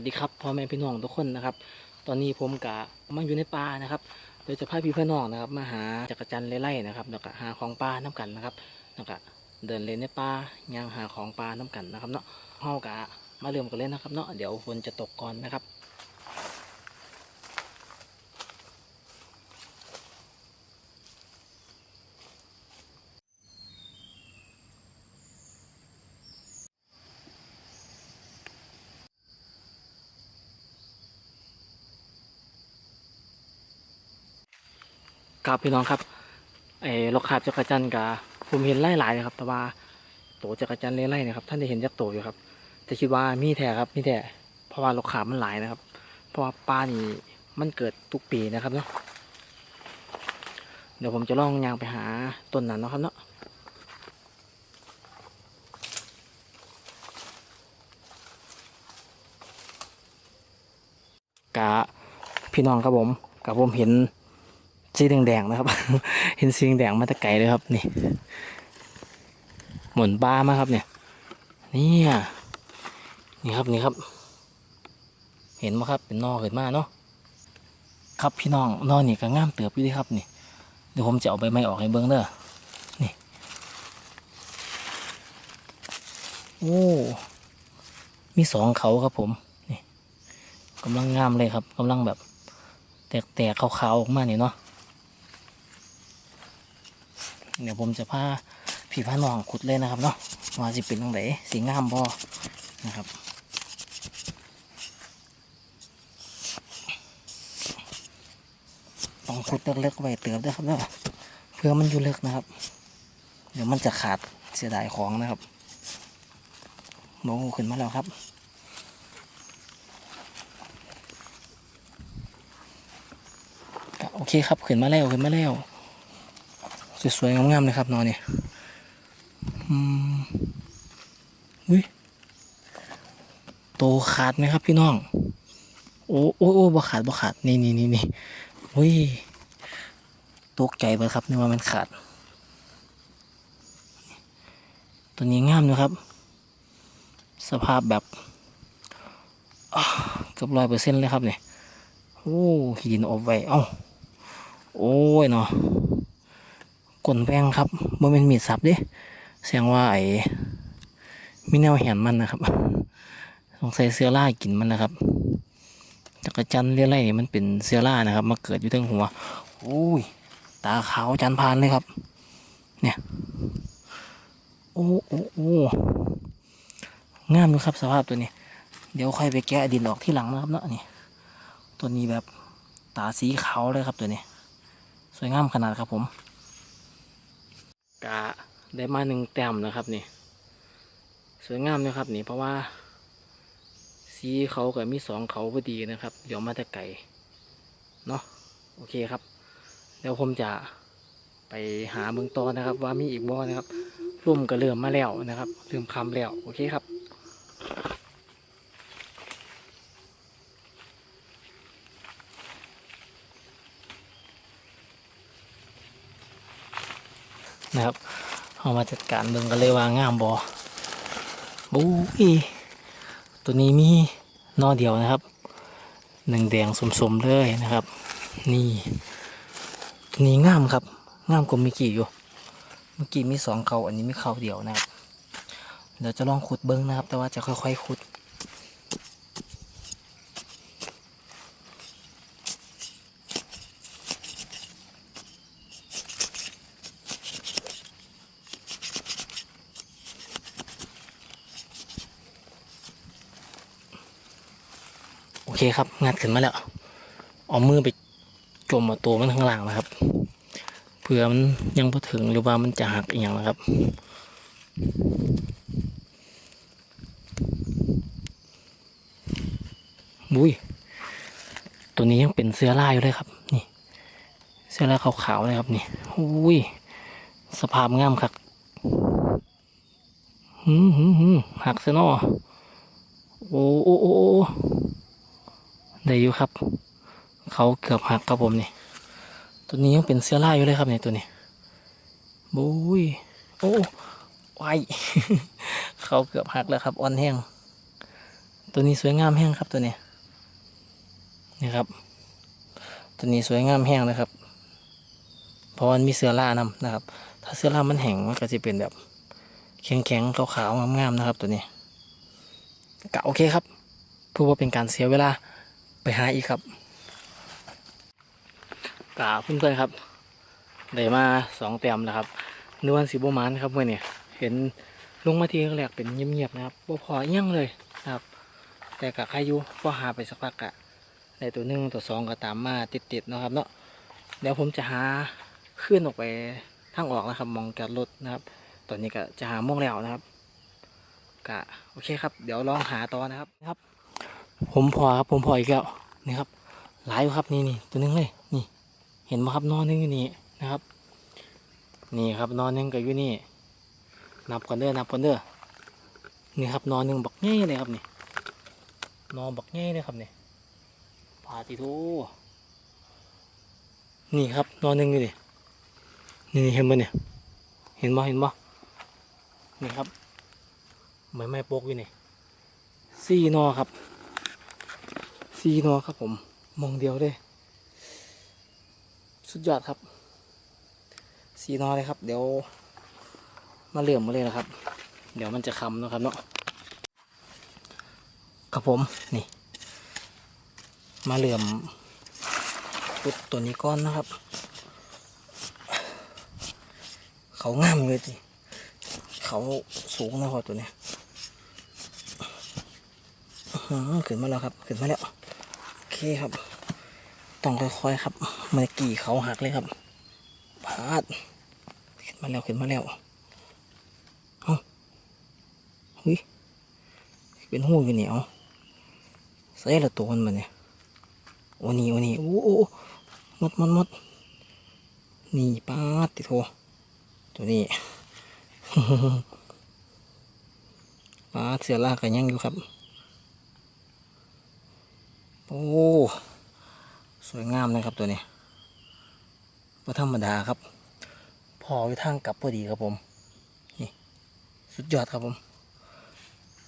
วัสดีครับพ่อแม่พี่น้องทุกคนนะครับ ตอนนี้ผมกะมาอยู่ในป่านะครับโดยจะพาพี่พี่น้องนะครับมาหาจักรจันทร์ไล่ๆนะครับแล้วก็หาของป่าน้กันนะครับแล้วก็เดินเล่นในป่าย่างหาของป่าน้กันนะครับเนาะเฮากะมาเริ่มกันเลยนะครับเนาะเดี๋ยวฝนจะตกก่อนนะครับ ครับพี่น้องครับไอ้ลกขาบจักรจันกับผมเห็นไล่หลายๆนะครับ แต่ว่าโตจักรจันทร์ไล่ๆนะครับ ท่านจะเห็นจักโตอยู่ครับแต่คิดว่ามีแท้ครับมีแท้เพราะว่าลกขาบมันหลายนะครับ เพราะว่าปลานี่มันเกิดทุกปีนะครับเนาะเดี๋ยวผมจะล่องยางไปหาต้นนั้นนะครับเนาะกะพี่น้องครับผมกับผมเห็น สีแดงๆนะครับ เห็นสีแดงมาตะไกลเลยครับนี่ หมุนบ้ามาครับเนี่ยนี่อะนี่ครับนี่ครับ เห็นไหมครับเป็นนอเกิดมาเนาะครับพี่น้องนอนี่ก็งามเติบอยู่ดีครับนี่เดี๋ยวผมจะเอาใบไม้ออกให้เบิ้งเด้อนี่โอ้มีสองเขาครับผมนี่กำลังงามเลยครับกำลังแบบแตกๆขาวๆออกมาเนี่ยเนาะ เดี๋ยวผมจะพาพี่พานองขุดเลยนะครับเนาะว่าสิเป็นตรงไหนสีงามบ่นะครับต้องขุดเล็กๆไว้เติมด้วยครับเนาะเพื่อมันอยู่เล็กนะครับ เดี๋ยวมันจะขาดเสียดายของนะครับโมขึ้นมาแล้วครับโอเคครับขึ้นมาแล้วขึ้นมาแล้ว สวยๆงามๆเลยครับนอนนี่อุ้ยโตขาดไหมครับพี่น้อง โอ้โอ้โอ้บ่ขาดบ่ขาด นี่นี่นี่นี่อุ้ยตกใจไปครับนึกว่ามันขาด ตัวนี้งามนะครับ สภาพแบบเกือบร้อยเปอร์เซ็นต์เลยครับเนี่ยโอ้หินอบไว้ เอ้า โอ้ยเนาะ กลนแพงครับบ่เป็นมีดสับด้แสดงว่าไอ้มีแนวแหนมันนะครับสงสัยเสื้อล่ากินมันนะครับจักรจันทร์เรียไรนี่มันเป็นเสื้อล่านะครับ มาเกิดอยู่ทั้งหัวโอ้ยตาขาวจันพานเลยครับ เนี่ยโอ้โอ้โอ้งามอยู่ครับสภาพตัวนี้ เดี๋ยวค่อยไปแกะดินออกที่หลังนะครับเนาะนี่ตัวนี้แบบตาสีขาวเลยครับตัวนี้ สวยงามขนาดครับผม กะได้มาหนึ่งแต้มนะครับนี่สวยงามนะครับนี่เพราะว่าสีเขากับมีสองเขาพอดีนะครับเดี๋ยวมาแต่ไก่เนาะโอเคครับเดี๋ยวผมจะไปหาเบื้องต้นนะครับ ว่ามีอีกบ่อนะครับร่มก็เริ่มมาแล้วนะครับเริ่มคำแล้วโอเคครับนะครับ เอามาจัดการเบิ่งกันเลยว่างามบอบูยตัวนี้มีนอเดียวนะครับหนึ่งแดงสมๆเลยนะครับ นี่ตัวนี้งามครับงามกว่าเมื่อกี้อยู่ เมื่อกี้มีสองเขาอันนี้มีเขาเดียวนะครับเดี๋ยวจะลองขุดเบิ้งนะครับ แต่ว่าจะค่อยๆขุด เคครับ งัดขึ้นมาแล้ว เอามือไปจมเอาตัวมันข้างล่างนะครับ เผื่อมันยังพอถึงหรือว่ามันจะหักอีกอย่างนะครับ บุ้ย ตัวนี้ยังเป็นเสื้อลายอยู่เลยครับ นี่ เสื้อลายขาวๆเลยครับนี่อุ้ย สภาพงามครับหืมหืมหืมหักเสนอโอ้โอ้โอ้โอ้ ได้อยู่ครับ เขาเกือบหักครับผมนี่ตัวนี้ยังเป็นเสื้อลาอยู่เลยครับเนี่ยตัวนี้บุ้ยโอ้ไวเขาเกือบหักแล้วครับอ่อนแห้ง ตัวนี้สวยงามแห้งครับตัวนี้นี่ครับ ตัวนี้สวยงามแห้งนะครับ เพราะมันมีเสื้อล่านำนะครับ ถ้าเสื้อล่ามันแห้งมันก็จะเป็นแบบแข็งๆขาวๆงามๆนะครับ ตัวนี้ก็โอเคครับเพื่อว่าเป็นการเสียเวลา ไปหาอีกครับกาเพื่อนๆครับได้มาสองเต็มแล้วครับนวันสีบมานครับเมื่อเนี่ยเห็นลงมาทีแรกเป็นเงียบๆนะครับบ่พอเอี่ยงเลยนะครับ แต่กะใครอยู่พอหาไปสักพักกะในตัวหนึ่งตัวสองก็ตามมาติดๆนะครับเนาะเดี๋ยวผมจะหาขึ้นออกไปทางออกนะครับ มองจอดรถนะครับ ตอนนี้ก็จะหาโม่วงแล้วนะครับกะโอเคครับ เดี๋ยวลองหาต่อนะครับครับ ผมพอครับผมพออีกแล้วนี่ครับ หลายครับนี่นี่ตัวหนึงเลยนี่ เห็นไหมครับนอนหนึงอยู่นี่นะครับ นี่ครับนอนหนึงก็อยู่นี่นับกันเด้อนับกันเด้อนี่ครับนอนหนึงบักง่ายเลยครับนี่นอนบักง่ายเลยครับนี่ปาติโทนี่ครับนอนหนึงอยู่นี่นี่เห็นบ่เนี่ยเห็นบ่เห็นบ่นี่ครับเหมือนไม้โปกอยู่นี่สี่นอครับ สีนอครับผม มองเดียวเลย สุดยอดครับสีนอเลยครับ เดี๋ยวมาเหลื่อมมาเลยนะครับ เดี๋ยวมันจะคำนะครับเนาะครับผมนี่ มาเหลื่อมปุดตัวนี้ก้อนนะครับ เขางามเลยจีเขาสูงนะครับตัวเนี้ยหือขึ้นมาแล้วครับ ขึ้นมาแล้ว คครับ ต้องค่อยๆครับเมื่อกี่เขาหักเลยครับพาดขึ้นมาแล้วขึ้นมาแล้วเอ้าเฮ้ยเป็นหูอยู่เหนียวใส่ละตัวมันมาเนี่ยโอ้นี่โอ้นี่โอ้โอ้โหมดมดหมดนี่ปาดติโทตัวนี้ปลาเสือลากกันยังอยู่ครับ โอ้ สวยงามเลยครับตัวนี้ก็ธรรมดาครับ พอไปทางกลับพอดีครับผม นี่ สุดยอดครับผม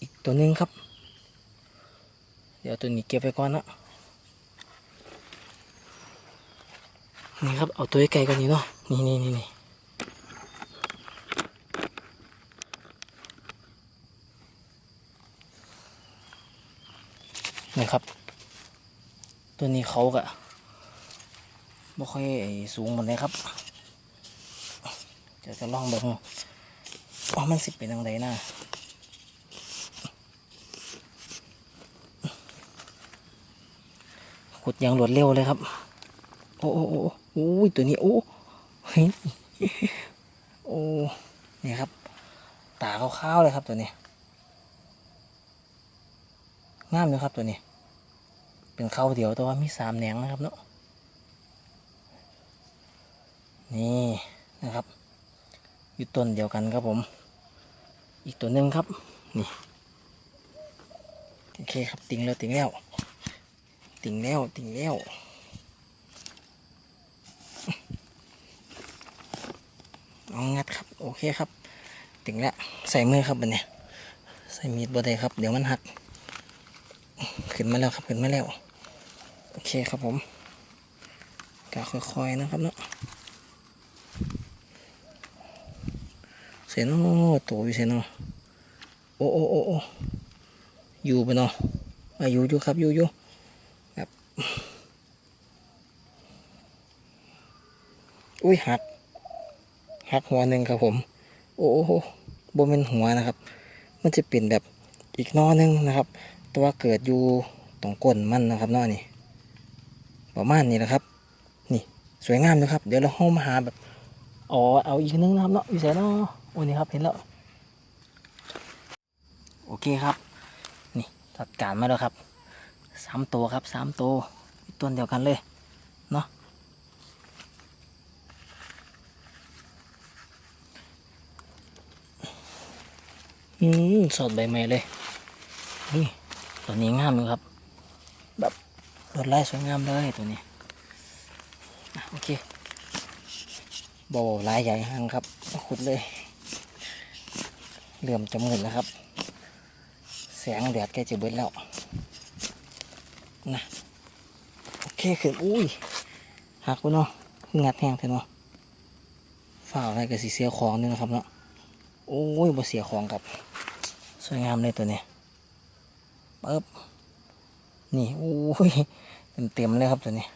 อีกตัวนึงครับ เดี๋ยวตัวนี้เก็บไว้ก่อนนะนี่ครับ เอาตัวไกลๆก่อนนี้เนาะ นี่นี่นี่นี่นะครับ ตัวนี้เขากะไม่ค่อยสูงเหมือนเลยครับเดี๋ยวจะลองเบิ่งว่ามันสิเป็นยังไงนะขุดอย่างรวดเร็วเลยครับ โอ้โอ้โอ้โอ้ยตัวนี้โอ้เฮ้โอ้นี่ครับ ตาขาวๆเลยครับตัวนี้งามเลยครับตัวนี้ เป็นเขาเดียวแต่ว่ามีสามแหนงนะครับเนาะนี่นะครับอยู่ต้นเดียวกันครับผม อีกตัวหนึ่งครับนี่โอเคครับติงแล้วติงแล้วติงแล้วติงแล้วเอางัดครับ โอเคครับ ติงแล้วใส่มือครับบันเนี่ยใส่มีดบ่ได้ครับ เดี๋ยวมันหัก ขึ้นมาแล้วครับ ขึ้นมาแล้ว อเคครับผมกะค่อยๆนะครับเนาะเสียนอตัวอยู่เสียนอโอ้โอ้โอ้โอ้อยู่ปะเนาะอาอยู่อยู่ครับอยู่อยู่แบบอุ้ยหักหักหัวหนึ่งครับผม โอ้โหบนเป็นหัวนะครับ มันจะเป็นแบบอีกนอหนึงนะครับ ตัวเกิดอยู่ตรงก้นมันนะครับนาะนี่ ประมาณนี้แหละครับ นี่สวยงามนะครับ เดี๋ยวเราเข้ามาหาแบบอ๋อเอาอีกนึงนะครับเนาะอยู่แสนเนาะโอ้นี่ครับเห็นแล้วโอเคครับ นี่จัดการมาแล้วครับสามตัวครับสามตัวตัวเดียวกันเลยเนาะอืมสดใบไม้เลย นี่ตัวนี้งามเลยครับ แบบ ลวดลายสวยงามเลยตัวนี้โอเคบอลายใหญ่หังครับขุดเลย เหลื่อมจะมื่นแล้วครับ แสงแดดใกล้จะเบิดแล้วนะโอเคขึ้นอุ้ยหักไปเนาะคืองัดแห้งเถอะเนาะฝ่าอะไรก็สิเสียของนี่นะครับเนาะโอ้ยบ่เสียของครับ สวยงามเลยตัวนี้ปึ๊บ นี่โอ้ยเต็มๆเลยครับตัวนี้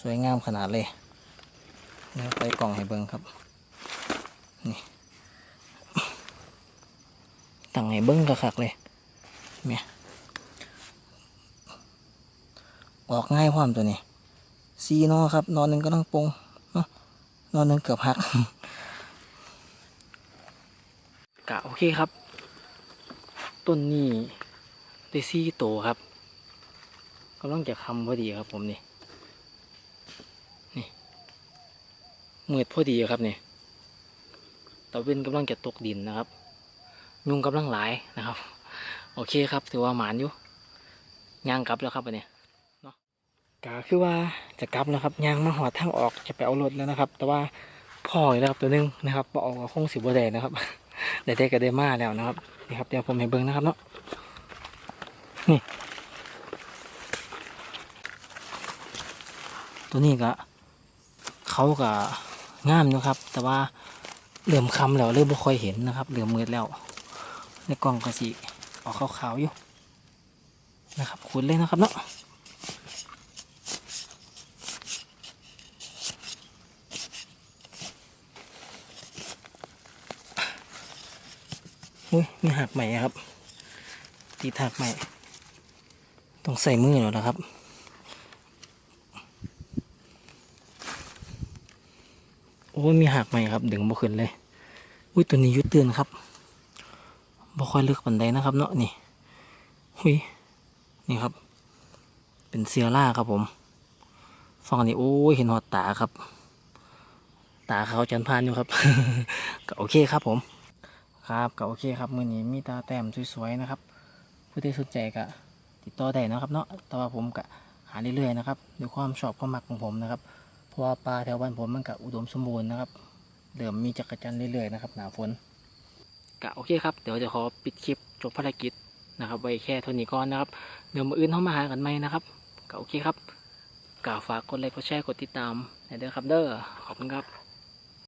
สวยงามขนาดเลยเดี๋ยวไปกล่องให้เบิ่งครับ นี่ตั้งให้เบิ้งคักเลยเมียออกง่ายความตัวนี้ซีนอครับ นอนหนึ่งก็ต้องปงนาะนอนหนึ่งเกือบหักกะโอเคครับ ต้นนี้ได้ซี่โตครับ กำลังจะคำพอดีครับ ผมนี่นี่มืดพอดีครับนี่ตะเวนกำลังจะตกดินนะครับ ยุงกำลังหลายนะครับ โอเคครับ ถือว่าหมานอยู่ย่างกลับแล้วครับอันเนี้ยเนาะกาคือว่าจะกลับแล้วครับย่างมาหอดทางออกจะไปเอารถแล้วนะครับ แต่ว่าพ่ออีกแล้วครับตัวหนึงนะครับบออกกับคงสิบวแดนะครับได้ได้ก็ได้มาแล้วนะครับนี่ครับเดี๋ยวผมให้เบิ้งนะครับเนาะนี่ ตัวนี้ก็เขาก็งามอยู่ครับ แต่ว่าเริ่มคำแล้วเริ่มไม่ค่อยเห็นนะครับเริ่มมืดแล้ว ในกล่องก็สิออกขาวๆอยู่นะครับขุดเลยนะครับเนาะอุ้ยมีหักใหม่ครับ ตีหักใหม่ ต้องใส่มือแล้วนะครับ โอ้ยมีหักใหม่ครับ ดึงบ่ขึ้นเลย อุ้ยตัวนี้ยุดเตือนครับบ่ค่อยลึกปันใดนะครับเนาะนี่หุยนี่ครับ เป็นเซียร่าครับผมฟังนี้โอ้ยเห็นหอดตาครับ ตาเขาจันพานอยู่ครับก็โอเคครับผม ครับก็โอเคครับมือนี้มีตาแต้มสวยๆนะครับ ผู้ที่สนใจก็ติดต่อได้นะครับเนาะแต่ว่าผมก็หาเรื่อยๆนะครับด้วยความชอบความมักของผมนะครับ เพราะว่าปลาแถวบ้านผมมันก็อุดมสมบูรณ์นะครับ เดิมมีจักรจันทร์เรื่อยๆนะครับหนาฝนก็โอเคครับเดี๋ยวจะขอปิดคลิปจบภารกิจนะครับไว้แค่เท่านี้ก่อนนะครับเดี๋ยวมาอื่นเข้ามาหากันไหมนะครับก็โอเคครับกะฝากกดไลค์กดแชร์กดติดตามในเด้อครับเด้อขอบคุณครับ